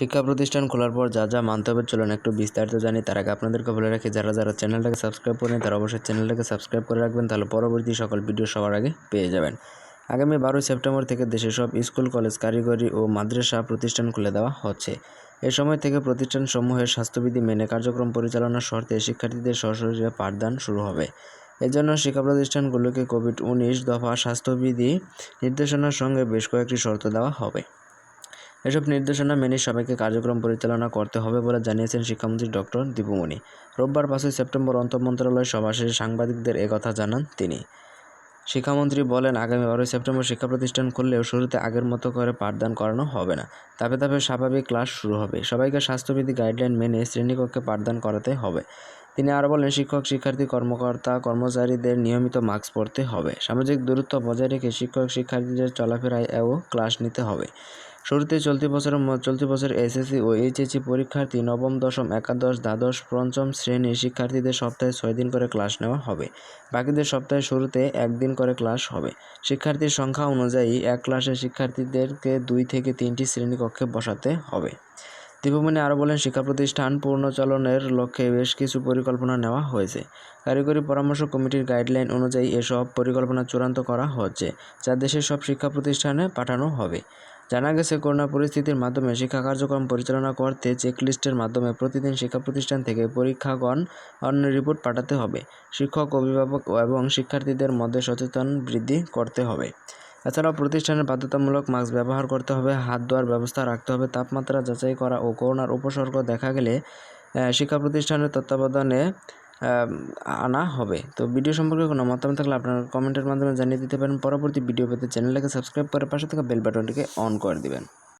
শিক্ষা প্রতিষ্ঠান খোলার পর যা যা মানতে হবে চলুন একটু বিস্তারিত জানি, তার আগে আপনাদেরকে বলে রাখি, যারা যারা চ্যানেলটাকে সাবস্ক্রাইব করেন তারা অবশ্যই চ্যানেলটাকে সাবস্ক্রাইব করে রাখবেন, তাহলে পরবর্তী সকল ভিডিও সবার আগে পেয়ে যাবেন। আগামী বারোই সেপ্টেম্বর থেকে দেশের সব স্কুল, কলেজ, কারিগরি ও মাদ্রাসা প্রতিষ্ঠান খুলে দেওয়া হচ্ছে। এ সময় থেকে প্রতিষ্ঠানসমূহের স্বাস্থ্যবিধি মেনে কার্যক্রম পরিচালনার শর্তে শিক্ষার্থীদের সশরীরে পাঠদান শুরু হবে। এজন্য শিক্ষা প্রতিষ্ঠানগুলোকে কোভিড উনিশ দফা স্বাস্থ্যবিধি নির্দেশনার সঙ্গে বেশ কয়েকটি শর্ত দেওয়া হবে। এসব নির্দেশনা মেনে সবাইকে কার্যক্রম পরিচালনা করতে হবে বলে জানিয়েছেন শিক্ষামন্ত্রী ডক্টর দীপুমণি। রোববার পাঁচই সেপ্টেম্বর অন্তর্মন্ত্রণালয় সভা শেষে সাংবাদিকদের একথা জানান তিনি। শিক্ষামন্ত্রী বলেন, আগামী বারোই সেপ্টেম্বর শিক্ষা প্রতিষ্ঠান খুললেও শুরুতে আগের মতো করে পাঠদান করানো হবে না। ধাপে ধাপে স্বাভাবিক ক্লাস শুরু হবে। সবাইকে স্বাস্থ্যবিধি গাইডলাইন মেনে শ্রেণীকক্ষে পাঠদান করাতে হবে। তিনি আরও বলেন, শিক্ষক, শিক্ষার্থী, কর্মকর্তা, কর্মচারীদের নিয়মিত মাস্ক পরতে হবে। সামাজিক দূরত্ব বজায় রেখে শিক্ষক, শিক্ষার্থীদের চলাফেরায় ও ক্লাস নিতে হবে। শুরুতে চলতি বছরের ম- চলতি বছর এসএসসি ও এইচএসসি পরীক্ষার্থী নবম, দশম, একাদশ, দ্বাদশ, পঞ্চম শ্রেণির শিক্ষার্থীদের সপ্তাহে ছয় দিন করে ক্লাস নেওয়া হবে। বাকিদের সপ্তাহে শুরুতে একদিন করে ক্লাস হবে। শিক্ষার্থীর সংখ্যা অনুযায়ী এক ক্লাসে শিক্ষার্থীদেরকে দুই থেকে তিনটি শ্রেণীকক্ষে বসাতে হবে। দীপমণি আরও বলেন শিক্ষা প্রতিষ্ঠান পূর্ণচলনের লক্ষ্যে বেশ কিছু পরিকল্পনা নেওয়া হয়েছে। কারিগরি পরামর্শ কমিটির গাইডলাইন অনুযায়ী এসব পরিকল্পনা চূড়ান্ত করা হচ্ছে, যা দেশের সব শিক্ষা প্রতিষ্ঠানে পাঠানো হবে। জানা গেছে, করোনা পরিস্থিতির মাধ্যমে শিক্ষা কার্যক্রম পরিচালনা করতে চেকলিস্টের মাধ্যমে প্রতিদিন শিক্ষা প্রতিষ্ঠান থেকে পরীক্ষাগণ অন্য রিপোর্ট পাঠাতে হবে। শিক্ষক, অভিভাবক এবং শিক্ষার্থীদের মধ্যে সচেতন বৃদ্ধি করতে হবে। এছাড়াও প্রতিষ্ঠানের বাধ্যতামূলক মাস্ক ব্যবহার করতে হবে, হাত ধোয়ার ব্যবস্থা রাখতে হবে, তাপমাত্রা যাচাই করা ও করোনার উপসর্গ দেখা গেলে শিক্ষা প্রতিষ্ঠানের তত্ত্বাবধানে আনা হবে। তো ভিডিও সম্পর্কে কোনো মতামত থাকলে আপনার কমেন্টের মাধ্যমে জানিয়ে দিতে পারেন। পরবর্তী ভিডিও পেতে চ্যানেলটাকে সাবস্ক্রাইব করে পাশে থাকা বেল বাটনটিকে অন করে দিবেন।